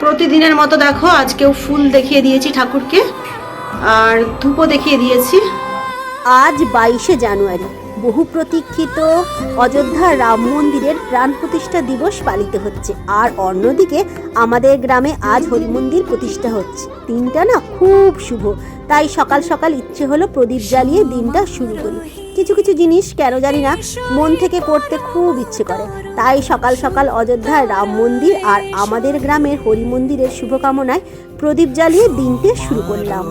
প্রতিদিনের মতো দেখো, আজকেও ফুল দেখিয়ে দিয়েছি ঠাকুরকে, আর ধূপও দেখিয়ে দিয়েছি। আজ বাইশে জানুয়ারি, বহু প্রতীক্ষিত অযোধ্যা রাম মন্দিরের প্রাণ প্রতিষ্ঠা দিবস পালিত হচ্ছে, আর অন্যদিকে আমাদের গ্রামে আজ হরিমন্দির প্রতিষ্ঠা হচ্ছে। দিনটা না খুব শুভ, তাই সকাল সকাল ইচ্ছে হলো প্রদীপ জ্বালিয়ে দিনটা শুরু করি। কিছু কিছু জিনিস কেন জানি না, মন থেকে করতে খুব ইচ্ছে করে। তাই সকাল সকাল অযোধ্যার রাম মন্দির আর আমাদের গ্রামের হরি মন্দিরের শুভকামনায় প্রদীপ জ্বালিয়ে দিনটি শুরু করলাম।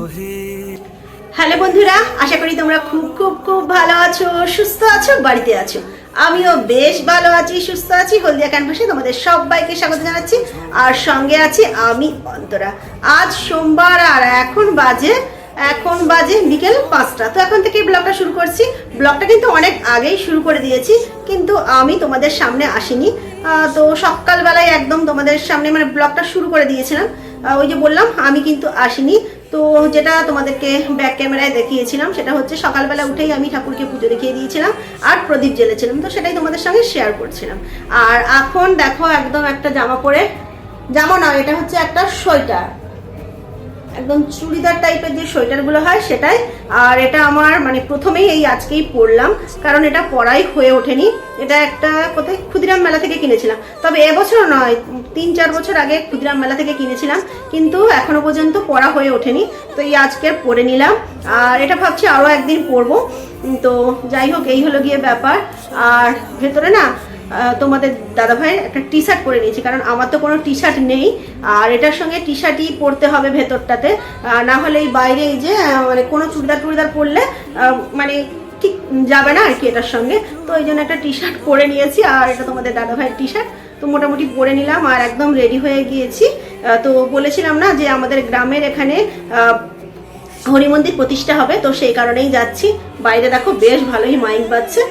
হ্যালো বন্ধুরা, আশা করি তোমরা খুব খুব খুব ভালো আছো, সুস্থ আছো, বাড়িতে আছো। আমিও বেশ ভালো আছি, সুস্থ আছি। হলদিয়া ক্যানভাসে তোমাদের সবাইকে স্বাগত জানাচ্ছি। আর সঙ্গে আছি আমি অন্তরা। আজ সোমবার আর এখন বাজে এখন বাজে বিকেল পাঁচটা। তো এখন থেকে ব্লগটা শুরু করছি। ব্লগটা কিন্তু অনেক আগেই শুরু করে দিয়েছি, কিন্তু আমি তোমাদের সামনে আসিনি। তো সকালবেলায় একদম তোমাদের সামনে মানে ব্লগটা শুরু করে দিয়েছিলাম। ওই যে বললাম, আমি কিন্তু আসিনি। তো যেটা তোমাদেরকে ব্যাক ক্যামেরায় দেখিয়েছিলাম, সেটা হচ্ছে সকালবেলা উঠেই আমি ঠাকুরকে পুজো দেখিয়ে দিয়েছিলাম আর প্রদীপ জ্বেলেছিলাম। তো সেটাই তোমাদের সঙ্গে শেয়ার করছিলাম। আর এখন দেখো একদম একটা জামা পরে, জামা না এটা হচ্ছে একটা সোয়েটার। একদম চুড়িদার টাইপের যে সোয়েটারগুলো হয় সেটাই। আর এটা আমার মানে প্রথমেই এই আজকেই পরলাম, কারণ এটা পরাই হয়ে ওঠেনি। এটা একটা কোথায়? ক্ষুদিরাম মেলা থেকে কিনেছিলাম। তবে এবছর নয়, তিন চার বছর আগে ক্ষুদিরাম মেলা থেকে কিনেছিলাম, কিন্তু এখনও পর্যন্ত পরা হয়ে ওঠেনি। তো এই আজকে পরে নিলাম। আর এটা ভাবছি আরও একদিন পরবো। তো যাই হোক, এই হলো গিয়ে ব্যাপার। আর ভেতরে না তোমাদের দাদা ভাইয়ের একটা টি শার্ট পরে নিয়েছি, কারণ আমার তো কোনো টি শার্ট নেই, আর এটার সঙ্গে টি শার্টই পরতে হবে ভেতরটাতে। না হলে এই বাইরে এই যে মানে কোনো চুড়িদার টুড়িদার পরলে মানে ঠিক যাবে না আর কি এটার সঙ্গে। তো এই জন্য একটা টি শার্ট পরে নিয়েছি, আর এটা তোমাদের দাদা ভাইয়ের টি শার্ট তো মোটামুটি পরে নিলাম, আর একদম রেডি হয়ে গিয়েছি। তো বলেছিলাম না যে আমাদের গ্রামের এখানে হরিমন্দির প্রতিষ্ঠা হবে, তো সেই কারণেই যাচ্ছি। বাইরে দেখো বেশ ভালোই মাইক বাজছে।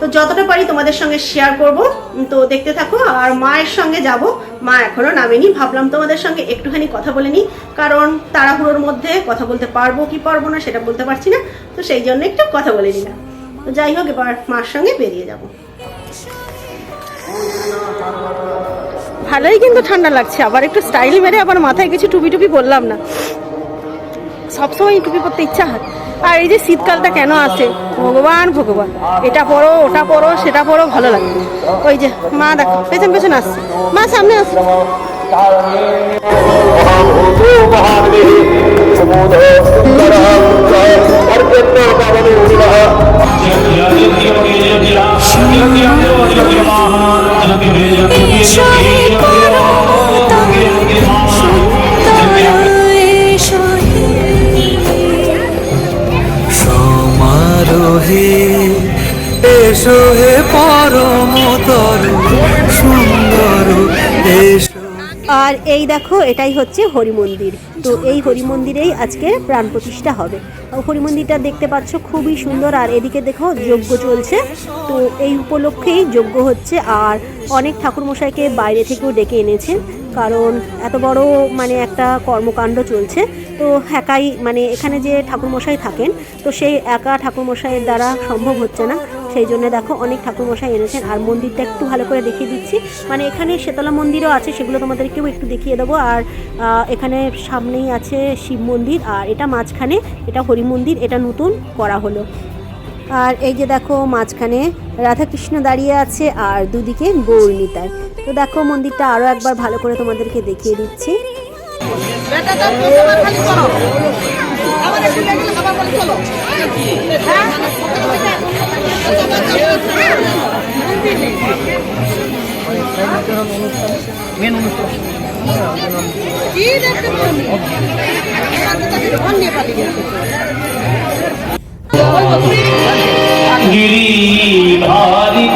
তো যতটা পারি তোমাদের সঙ্গে শেয়ার করব। তো দেখতে থাকো, আর মায়ের সঙ্গে যাব। মা এখনও নামেনি, ভাবলাম তোমাদের সঙ্গে একটুখানি কথা বলে নিই। কারণ তাড়াহুড়োর মধ্যে কথা বলতে পারব কি পারব না সেটা বলতে পারছি না, তো সেই জন্য একটু কথা বলে নিলাম। তো যাই হোক, এবার মার সঙ্গে বেরিয়ে যাব। ভালোই কিন্তু ঠান্ডা লাগছে, আবার একটু স্টাইল মেরে আবার মাথায় কিছু টুপি টুপি বললাম না। সবসময় টুপি পরতে ইচ্ছা হয়। আর এই যে শীতকালটা কেন আছে? ভগবান ভগবান। এটা পরো ওটা পরো সেটা পরো ভালো লাগে। ওই যে মা দেখো পেছন পেছন আসছে। মা সামনে আসছে। এসো হে পরমতর সুন্দর এসো আর এই দেখো, এটাই হচ্ছে হরি মন্দির তো এই হরি মন্দিরেই আজকে প্রাণ প্রতিষ্ঠা হবে। হরি মন্দিরটা দেখতে পাচ্ছ, খুবই সুন্দর। আর এদিকে দেখো, যজ্ঞ চলছে। তো এই উপলক্ষেই যজ্ঞ হচ্ছে। আর অনেক ঠাকুরমশাইকে বাইরে থেকেও ডেকে এনেছেন। কারণ এত বড় মানে একটা কর্মকাণ্ড চলছে। তো একাই মানে এখানে যে ঠাকুরমশাই থাকেন, তো সেই একা ঠাকুরমশাইয়ের দ্বারা সম্ভব হচ্ছে না। সেই জন্য দেখো অনেক ঠাকুরমশাই এনেছেন। আর মন্দিরটা একটু ভালো করে দেখিয়ে দিচ্ছি। মানে এখানে শীতলা মন্দিরও আছে, সেগুলো তোমাদেরকেও একটু দেখিয়ে দেবো। আর এখানে সামনেই আছে শিব মন্দির, আর এটা মাঝখানে এটা হরি মন্দির, এটা নতুন করা হলো। আর এই যে দেখো মাঝখানে রাধাকৃষ্ণ দাঁড়িয়ে আছে, আর দুদিকে গৌরনীতায় তো দেখো মন্দিরটা আরও একবার ভালো করে তোমাদেরকে দেখিয়ে দিচ্ছি।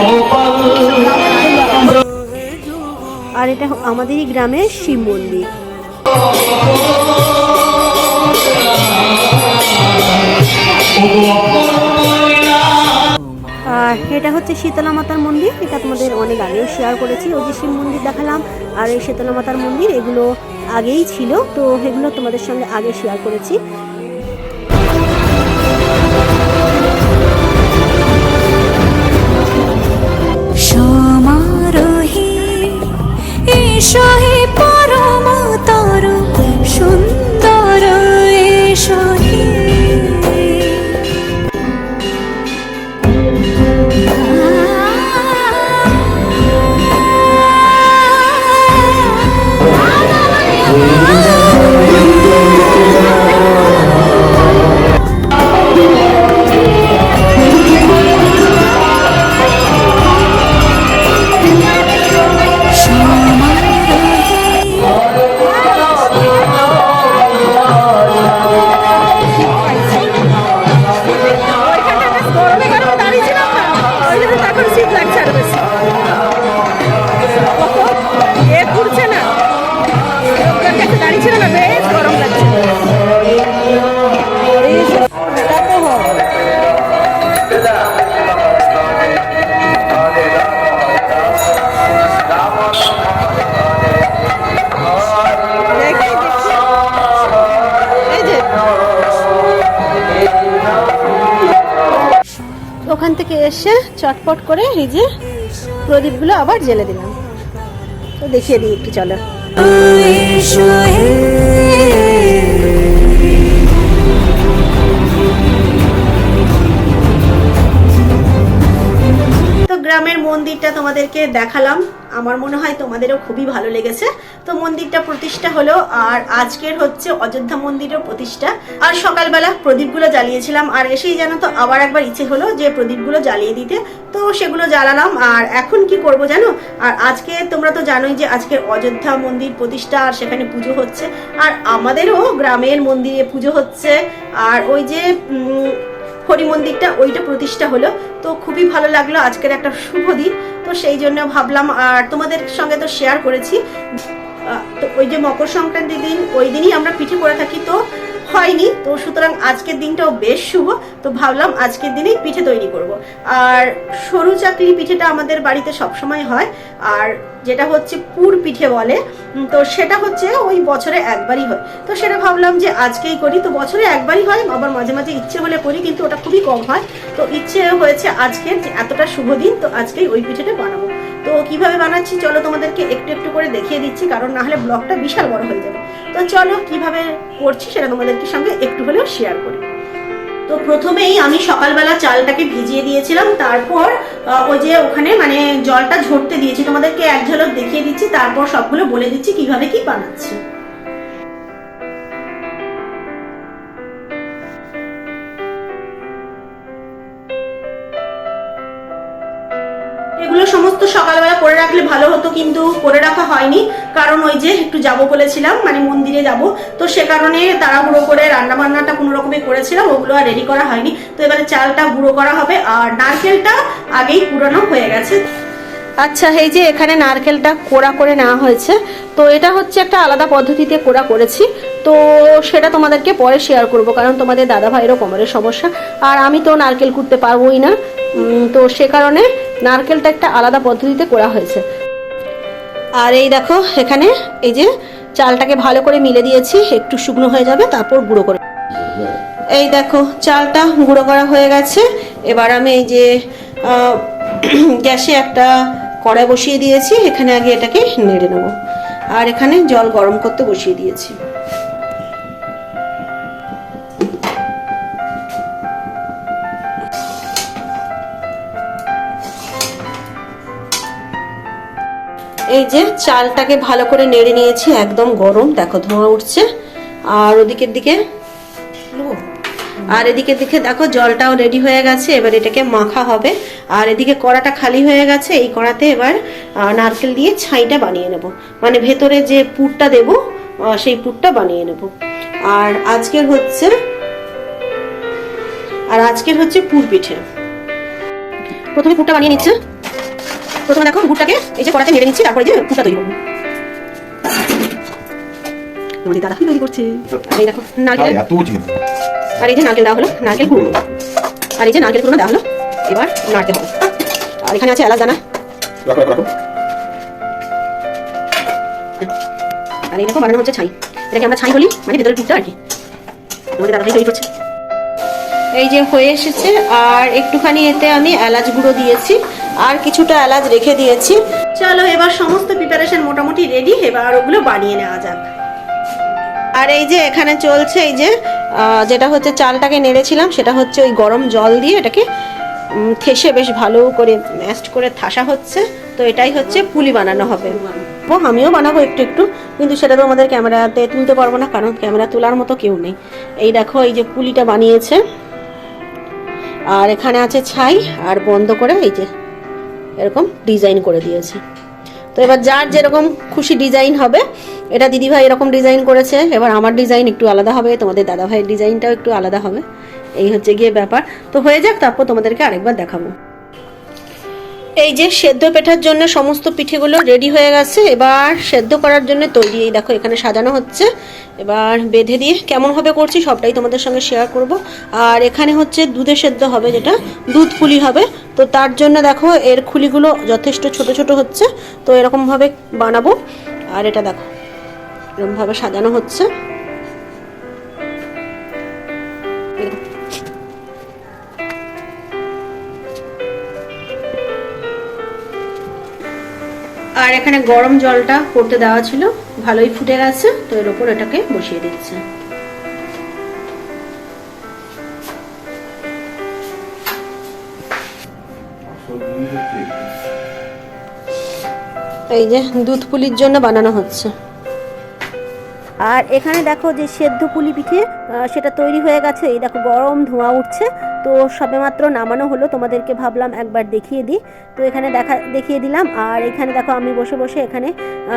গোপাল। আর এটা আমাদেরই গ্রামের শিব মন্দির। এটা হচ্ছে শীতলা মাতার মন্দির। এটা তোমাদের অনেক আগেও শেয়ার করেছি ওই যে শিব মন্দির দেখালাম। আর এই শীতলা মাতার মন্দির, এগুলো আগেই ছিল, তো এগুলো তোমাদের সঙ্গে আগে শেয়ার করেছি। সমারোহী থেকে এসে চটপট করে এই যে প্রদীপগুলো আবার জ্বেলে দিলাম। তো দেখিয়ে দিই একটু, চলো। তো গ্রামের মন্দিরটা তোমাদেরকে দেখালাম। আমার মনে হয় তোমাদেরও খুবই ভালো লেগেছে। তো মন্দিরটা প্রতিষ্ঠা হলো, আর আজকের হচ্ছে অযোধ্যা মন্দিরের প্রতিষ্ঠা। আর সকালবেলা প্রদীপগুলো জ্বালিয়েছিলাম, আর এসেই জানো তো আবার একবার ইচ্ছে হলো যে প্রদীপগুলো জ্বালিয়ে দিতে। তো সেগুলো জ্বালালাম, আর এখন কি করব জানো? আর আজকে তোমরা তো জানোই যে আজকে অযোধ্যা মন্দির প্রতিষ্ঠা, আর সেখানে পুজো হচ্ছে। আর আমাদেরও গ্রামের মন্দিরে পুজো হচ্ছে। আর ওই যে হরি মন্দিরটা, ওইটা প্রতিষ্ঠা হলো। তো খুবই ভালো লাগল আজকের একটা শুভ দিন। তো সেই জন্য ভাবলাম, আর তোমাদের সঙ্গে তো শেয়ার করেছি। তো ওই যে মকর সংক্রান্তির দিন, ওই দিনই আমরা পিঠে করে থাকি, তো হয়নি। তো সুতরাং আজকের দিনটাও বেশ শুভ। তো ভাবলাম আজকের দিনেই পিঠে তৈরি করব। আর সরু চাকরি পিঠেটা আমাদের বাড়িতে সবসময় হয়। আর যেটা হচ্ছে পুর পিঠে বলে তো সেটা হচ্ছে ওই বছরে একবারই হয়। তো সেটা ভাবলাম যে আজকেই করি। তো বছরে একবারই হয়, আবার মাঝে মাঝে ইচ্ছে হলে করি, কিন্তু ওটা খুবই কম হয়। তো ইচ্ছে হয়েছে আজকে যে এতটা শুভ দিন, তো আজকেই ওই পিঠেটা বানাবো। তো কীভাবে বানাচ্ছি চলো তোমাদেরকে একটু একটু করে দেখিয়ে দিচ্ছি, কারণ না হলে ব্লগটা বিশাল বড় হয়ে যাবে। তো চলো কীভাবে করছি সেটা তোমাদেরকে সঙ্গে একটু হলেও শেয়ার করি। তো প্রথমেই আমি সকালবেলা চালটাকে ভিজিয়ে দিয়েছিলাম, তারপর ওই যে ওখানে মানে জলটা ঝরতে দিয়েছি, তোমাদেরকে এক ঝলক দেখিয়ে দিচ্ছি, তারপর সবগুলো বলে দিচ্ছি কীভাবে কি বানাচ্ছি। এগুলো সমস্ত সকালবেলা করে রাখলে ভালো হতো, কিন্তু করে রাখা হয়নি। কারণ ওই যে একটু যাব বলেছিলাম মানে মন্দিরে যাব। তো সে কারণে তাড়াহুড়ো করে রান্না বান্নাটা কোনো রকমে করেছিলাম, ওগুলো আর রেডি করা হয়নি। তো এবারে চালটা গুঁড়ো করা হবে, আর নারকেলটা আগেই পুরানো হয়ে গেছে। আচ্ছা এই যে এখানে নারকেলটা কোড়া করে নেওয়া হয়েছে, তো এটা হচ্ছে একটা আলাদা পদ্ধতিতে কোড়া করেছি। তো সেটা তোমাদেরকে পরে শেয়ার করব, কারণ তোমাদের দাদা ভাইয়েরও কোমরের সমস্যা। আর আমি তো নারকেল কুটতে পারবোই না তো সে কারণে নারকেলটা একটা আলাদা পদ্ধতিতে করা হয়েছে। আর এই দেখো, এখানে এই যে চালটাকে ভালো করে মিলে দিয়েছি, একটু শুকনো হয়ে যাবে, তারপর গুঁড়ো করে এই দেখো, চালটা গুঁড়ো করা হয়ে গেছে। এবার আমি এই যে গ্যাসে একটা কড়াই বসিয়ে দিয়েছি, এখানে আগে এটাকে নেড়ে নেব। আর এখানে জল গরম করতে বসিয়ে দিয়েছি। এই যে চালটাকে ভালো করে নেড়ে নিয়েছি, একদম গরম। দেখো, ধোঁয়া উঠছে। আর ওদিকের দিকে আর এদিকে দিকে দেখো, জলটাও রেডি হয়ে গেছে। এবার এটাকে মাখা হবে। আর এদিকে কড়াটা খালি হয়ে গেছে। এই কড়াতে এবার নারকেল দিয়ে ছাইটা বানিয়ে নেব। মানে ভেতরে যে পুরটা দেব সেই পুরটা বানিয়ে নেব। আর আজকের হচ্ছে, আর আজকের হচ্ছে পুর পিঠে। প্রথমে পুরটা বানিয়ে নিচ্ছে। প্রথমে দেখো গুড়টাকে এই যে কড়াতে নেড়ে নিচ্ছি তারপরে যে পুরটা তৈরি করব। তোমাদের দাদা তৈরি করছে? আর এই দেখো নারকেল। আর এই যে নারকেল দেওয়া হলো নারকেল কুড়ো আর এই যে নারকেল কুড়ো দেওয়া হলো এবার নাড়তে হবে। আর এখানে আছে এলাচ দানা। রাখো রাখো রাখো। আর এই দেখো বানানো হচ্ছে ছাই। এটাকে আমরা ছাই বলি মানে ভেতরে টুকটা আর কি। আমাদের দাদাভাই তৈরি করছে। এই যে হয়ে এসেছে আর একটুখানি এতে আমি এলাচ গুঁড়ো দিয়েছি। আর কিছুটা এলাচ রেখে দিয়েছি। চলো এবার সমস্ত প্রিপারেশন মোটামুটি রেডি এবার ওগুলো বানিয়ে নেওয়া যাক। আর এই যে এখানে চলছে এই যে যেটা হচ্ছে চালটাকে নেড়েছিলাম সেটা হচ্ছে ওই গরম জল দিয়ে এটাকে থেসে বেশ ভালো করে ম্যাস্ট করে থাসা হচ্ছে। তো এটাই হচ্ছে পুলি বানানো হবে। ও আমিও বানাবো একটু একটু কিন্তু সেটা তো আমাদের ক্যামেরাতে তুলতে পারব না কারণ ক্যামেরা তোলার মতো কেউ নেই। এই দেখো এই যে পুলিটা বানিয়েছে। আর এখানে আছে ছাই আর বন্ধ করে এই যে এরকম ডিজাইন করে দিয়েছি। তো এবার যার যেরকম খুশি ডিজাইন হবে, এটা দিদিভাই এরকম ডিজাইন করেছে, এবার আমার ডিজাইন একটু আলাদা হবে, তোমাদের দাদাভাইয়ের ডিজাইনটাও একটু আলাদা হবে। এই হচ্ছে গিয়ে ব্যাপার। তো হয়ে যাক, তারপর তোমাদেরকে আরেকবার দেখাবো। এই যে সেদ্ধ পেঠার জন্য সমস্ত পিঠেগুলো রেডি হয়ে গেছে, এবার সেদ্ধ করার জন্য তৈরি। এই দেখো, এখানে সাজানো হচ্ছে। এবার বেঁধে দিয়ে কেমনভাবে করছি সবটাই তোমাদের সঙ্গে শেয়ার করব। আর এখানে হচ্ছে দুধে সেদ্ধ হবে যেটা, দুধ পুলি হবে। তো তার জন্য দেখো, এর খুলিগুলো যথেষ্ট ছোট ছোট হচ্ছে। তো এরকমভাবে বানাবো। আর এটা দেখো, এরকমভাবে সাজানো হচ্ছে। আর এখানে গরম জলটা করতে দেওয়া ছিল ভালোই ফুটে গেছে তো এর ওপর এটাকে বসিয়ে দিচ্ছে। এই যে দুধ পুলির জন্য বানানো হচ্ছে। আর এখানে দেখো যে সেদ্ধ পুলি পিঠে আহ, সেটা তৈরি হয়ে গেছে। এই দেখো গরম ধোঁয়া উঠছে। তো সবেমাত্র নামানো হলো, তোমাদেরকে ভাবলাম একবার দেখিয়ে দিই। তো এখানে দেখা, দেখিয়ে দিলাম, আর এখানে দেখো আমি বসে বসে এখানে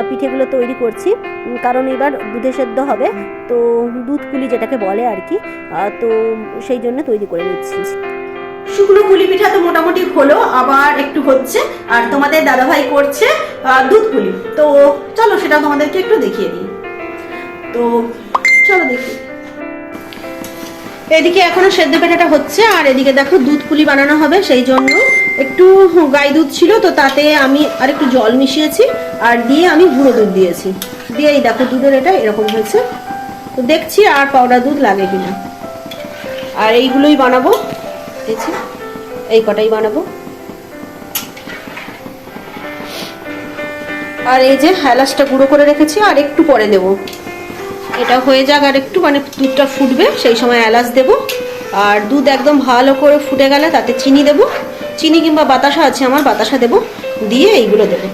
পিঠেগুলো তৈরি করছি। কারণ এবার দুধে সেদ্ধ হবে, তো দুধ কুলি যেটাকে বলে আর কি তো সেই জন্য তৈরি করে নিচ্ছি। শুকনো পুলি পিঠা তো মোটামুটি হলো, আবার একটু হচ্ছে, আর তোমাদের দাদাভাই করছে দুধ পুলি। তো চলো সেটা তোমাদেরকে একটু দেখিয়ে দিই। তো চলো দেখি। এদিকে এখনও সেদ্ধ পেঠাটা হচ্ছে, আর এদিকে দেখো দুধ পুলি বানানো হবে, সেই জন্য একটু গাই দুধ ছিল, তো তাতে আমি আর একটু জল মিশিয়েছি, আর দিয়ে আমি গুঁড়ো দুধ দিয়েছি। দিয়ে এই দেখো দুধের এটা এরকম হয়েছে। তো দেখছি আর পাউডার দুধ লাগে কিনা। আর এইগুলোই বানাবো। এই কটাই বানাবো। আর এই যে হ্যালাসটা গুঁড়ো করে রেখেছি, আর একটু পরে দেব। এটা হয়ে যাক আর একটু মানে দুধটা ফুটবে, সেই সময় এলাচ দেব। আর দুধ একদম ভালো করে ফুটে গেলে তাতে চিনি দেব। চিনি কিংবা বাতাসা আছে আমার, বাতাসা দেব। দিয়ে এইগুলো দেবো।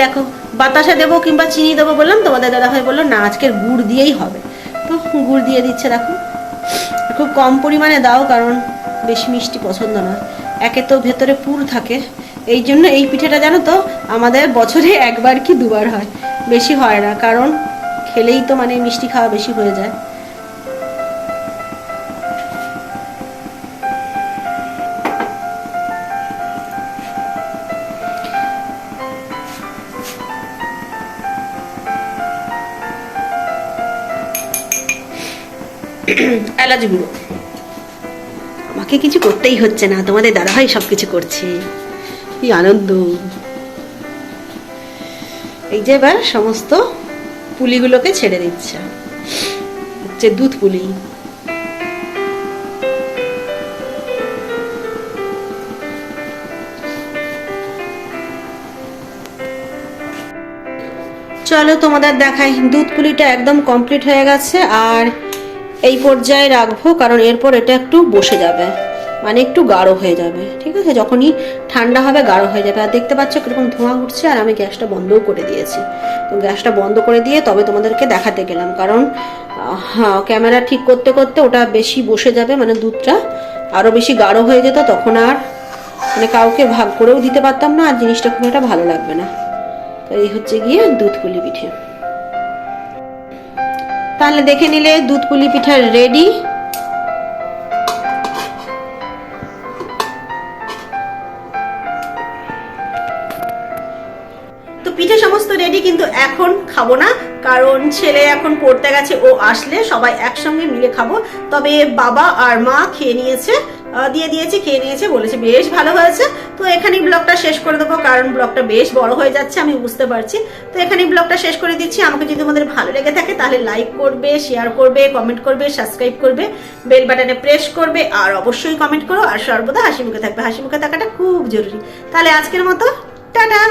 দেখো, বাতাসা দেবো কিংবা চিনি দেবো বললাম, তোমাদের দাদা ভাই বলল, না, আজকের গুড় দিয়েই হবে। তো গুড় দিয়ে দিচ্ছে, দেখো। খুব কম পরিমাণে দাও, কারণ বেশি মিষ্টি পছন্দ নয় একে তো ভেতরে পুর থাকে। এই জন্য এই পিঠেটা জানো তো, আমাদের বছরে একবার কি দুবার হয়। বেশি হয় না, কারণ খেলেই তো মানে মিষ্টি খাওয়া বেশি হয়ে যায়। এলাচ গুঁড়ো। আমাকে কিছু করতেই হচ্ছে না, তোমাদের দাদাভাই সব কিছু করছে। কি আনন্দ। এই যে এবার সমস্ত পুলিগুলোকে ছেড়ে দিচ্ছে। হচ্ছে দুধ পুলি। চলো তোমাদের দেখাই, দুধ পুলিটা একদম কমপ্লিট হয়ে গেছে, আর এই পর্যায়ে রাখব, কারণ এরপর এটা একটু বসে যাবে। মানে একটু গাঢ় হয়ে যাবে, ঠিক আছে? যখনই ঠান্ডা হবে গাঢ় হয়ে যাবে। আর দেখতে পাচ্ছ কীরকম ধোঁয়া উঠছে আর আমি গ্যাসটা বন্ধও করে দিয়েছি। তো গ্যাসটা বন্ধ করে দিয়ে তবে তোমাদেরকে দেখাতে গেলাম। কারণ হ্যাঁ ক্যামেরা ঠিক করতে করতে ওটা বেশি বসে যাবে মানে দুধটা আরও বেশি গাঢ় হয়ে যেত, তখন আর মানে কাউকে ভাগ করেও দিতে পারতাম না, আর জিনিসটা খুব একটা ভালো লাগবে না। তো এই হচ্ছে গিয়ে দুধ পুলি পিঠে। তাহলে দেখে নিলে দুধ পুলি পিঠা রেডি সমস্ত রেডি কিন্তু এখন খাব না। কারণ ছেলে এখন পড়তে গেছে, ও আসলে সবাই একসঙ্গে মিলে খাব। তবে বাবা আর মা খেয়ে নিয়েছে দিয়ে দিয়েছে, খেয়ে নিয়েছে, বলেছে বেশ ভালো হয়েছে। তো এখানেই ব্লগটা শেষ করে দেবো, কারণ ব্লগটা বেশ বড় হয়ে যাচ্ছে, আমি বুঝতে পারছি। তো এখানেই ব্লগটা শেষ করে দিচ্ছি। আমাকে যদি তোমাদের ভালো লেগে থাকে, তাহলে লাইক করবে শেয়ার করবে কমেন্ট করবে সাবস্ক্রাইব করবে বেল বাটনে প্রেস করবে, আর অবশ্যই কমেন্ট করো। আর সর্বদা হাসি মুখে থাকবে। হাসি মুখে থাকাটা খুব জরুরি। তাহলে আজকের মতো, টাটা!